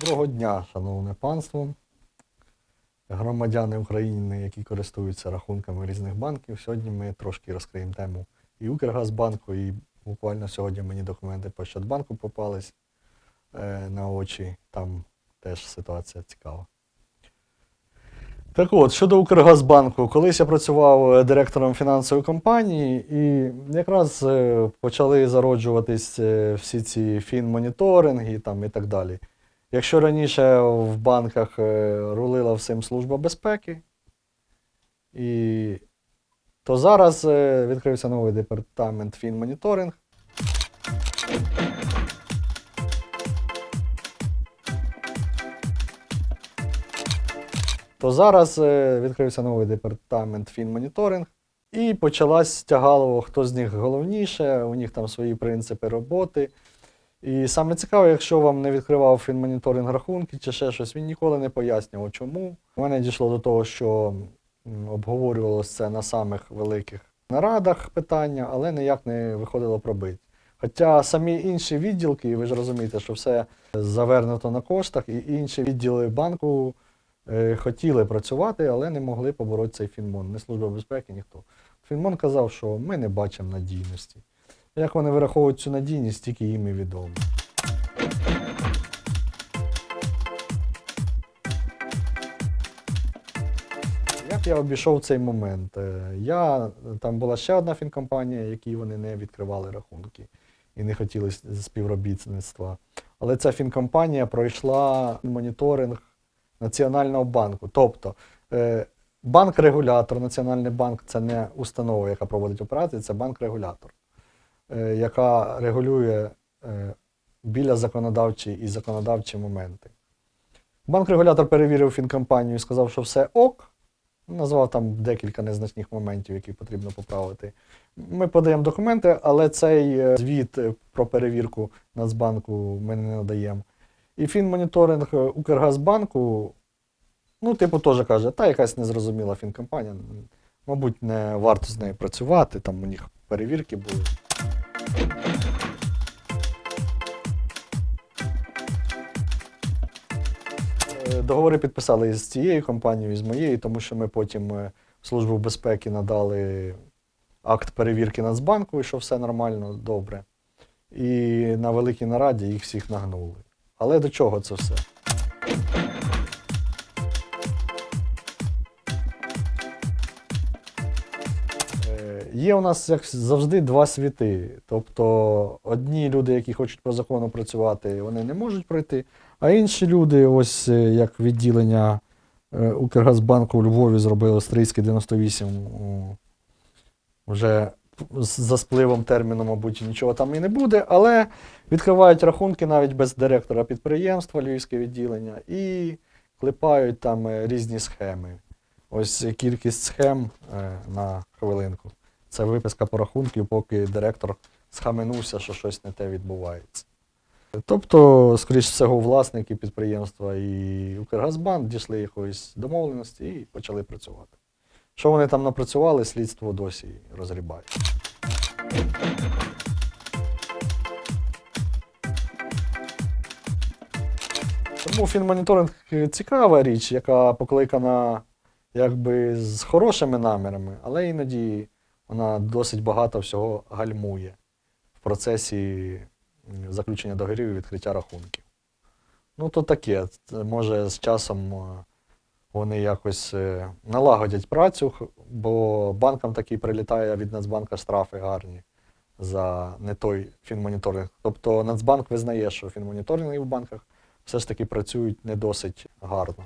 Доброго дня, шановне панство, громадяни України, які користуються рахунками різних банків. Сьогодні ми трошки розкриємо тему і Укргазбанку, і буквально сьогодні мені документи по Щадбанку попались е, на очі. Там теж ситуація цікава. Так от, щодо Укргазбанку, колись я працював е, директором фінансової компанії, і якраз е, почали зароджуватись е, всі ці фінмоніторинги там, і так далі. Якщо раніше в банках е, рулила всім служба безпеки, і, то зараз е, відкрився новий департамент фінмоніторинг. То зараз е, відкрився новий департамент фінмоніторинг, і почалась тягалово, хто з них головніше, у них там свої принципи роботи. І саме цікаве, якщо вам не відкривав фінмоніторинг рахунки чи ще щось, він ніколи не пояснював, чому. У мене дійшло до того, що обговорювалося це на самих великих нарадах питання, але ніяк не виходило пробити. Хоча самі інші відділки, ви ж розумієте, що все завернуто на коштах, і інші відділи банку е, хотіли працювати, але не могли побороти цей фінмон. Не служба безпеки, ніхто. Фінмон казав, що ми не бачимо надійності. Як вони вираховують цю надійність, тільки їм і відомо. Як я обійшов цей момент? Е, Я, там була ще одна фінкомпанія, якій вони не відкривали рахунки і не хотіли співробітництва. Але ця фінкомпанія пройшла моніторинг Національного банку. Тобто е, банк-регулятор, Національний банк це не установа, яка проводить операції, це банк-регулятор, яка регулює е, біля законодавчі і законодавчі моменти. Банк-регулятор перевірив фінкомпанію і сказав, що все ок. Назвав там декілька незначних моментів, які потрібно поправити. Ми подаємо документи, але цей е, звіт е, про перевірку Нацбанку ми не надаємо. І фінмоніторинг е, Укргазбанку, ну, типу, теж каже, та якась незрозуміла фінкомпанія. Мабуть, не варто з нею працювати, там у них перевірки були. Договори підписали з цією компанією, і з моєю, тому що ми потім е, в Службу безпеки надали акт перевірки Нацбанку, і що все нормально, добре. І на великій нараді їх всіх нагнули. Але до чого це все? Є у нас, як завжди, два світи. Тобто одні люди, які хочуть по закону працювати, вони не можуть пройти, а інші люди, ось е, як відділення е, Укргазбанку у Львові зробили Стрийський 98, вже за спливом терміну, мабуть, нічого там і не буде, але відкривають рахунки навіть без директора підприємства, львівське відділення, і клепають там е, різні схеми. Ось кількість схем е, на хвилинку. Це виписка по рахунків, поки директор схаменувся, що щось не те відбувається. Тобто, скоріш всього, власники підприємства і Укргазбанк дійшли якоїсь домовленості і почали працювати. Що вони там напрацювали, слідство досі розрібає. Тому фінмоніторинг цікава річ, яка покликана якби з хорошими намірами, але іноді вона досить багато всього гальмує в процесі заключення договорів і відкриття рахунків. Ну, то таке. Може, з часом е, вони якось е, налагодять працю, бо банкам таки прилітає від Нацбанка штрафи гарні за не той фінмоніторинг. Тобто Нацбанк визнає, що фінмоніторинги в банках все ж таки працюють не досить гарно.